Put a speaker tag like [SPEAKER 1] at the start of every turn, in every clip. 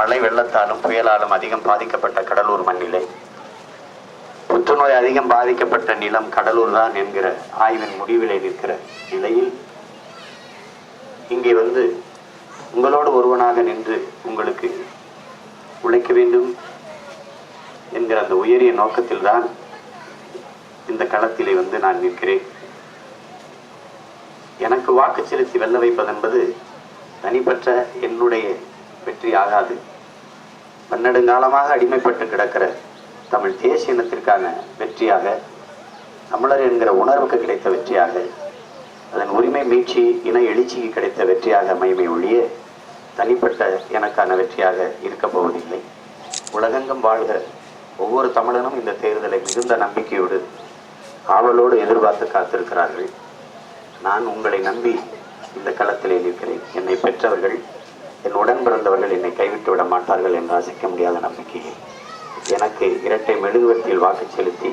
[SPEAKER 1] மழை வெள்ளத்தாலும் புயலாலும் அதிகம் பாதிக்கப்பட்ட கடலூர் மண்ணிலே. புற்றுநோய் அதிகம் பாதிக்கப்பட்ட நிலம் கடலூர் தான் என்கிற ஆய்வின் முடிவிலே நிற்கிற நிலையில் இங்கே வந்து உங்களோடு ஒருவனாக நின்று உங்களுக்கு உழைக்க வேண்டும் என்கிற அந்த உயரிய நோக்கத்தில்தான் இந்த களத்திலே வந்து நான் நிற்கிறேன். எனக்கு வாக்கு செலுத்தி வெல்ல வைப்பது என்பது தனிப்பட்ட என்னுடைய வெற்றி ஆகாது. பன்னெடுங்காலமாக அடிமைப்பட்டு கிடக்கிற தமிழ் தேசிய இனத்திற்கான வெற்றியாக தமிழர் என்கிற உணர்வுக்கு கிடைத்த வெற்றியாக அதன் உரிமை மீட்சி இன எழுச்சிக்கு கிடைத்த வெற்றியாக மைமை ஒழிய தனிப்பட்ட எனக்கான வெற்றியாக இருக்கப் போவதில்லை. உலகெங்கும் வாழ்கிற ஒவ்வொரு தமிழனும் இந்த தேர்தலை மிகுந்த நம்பிக்கையோடு ஆவலோடு எதிர்பார்த்து காத்திருக்கிறார்கள். நான் உங்களை நம்பி இந்த களத்திலே நிற்கிறேன். என்னை பெற்றவர்கள் என் உடன் பிறந்தவர்கள் என்னை கைவிட்டு விட மாட்டார்கள் என்று அசைக்க முடியாத நம்பிக்கையில் எனக்கு இரட்டை மெழுகுவர்த்தியில் வாக்கு செலுத்தி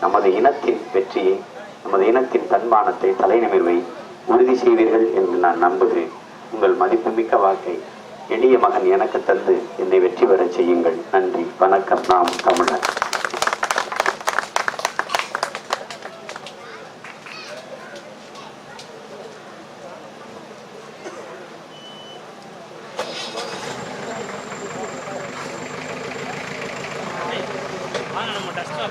[SPEAKER 1] நமது இனத்தின் வெற்றியை நமது இனத்தின் தன்மானத்தை தலைநிமிர்வை உறுதி செய்வீர்கள் என்று நான் நம்புகிறேன். உங்கள் மதிப்புமிக்க வாக்கை எளிய மகன் எனக்கு தந்து என்னை வெற்றி பெறச் செய்யுங்கள். நன்றி. வணக்கம். நாம் தமிழர்.
[SPEAKER 2] வாங்க நம்ம டஸ்ட்டாக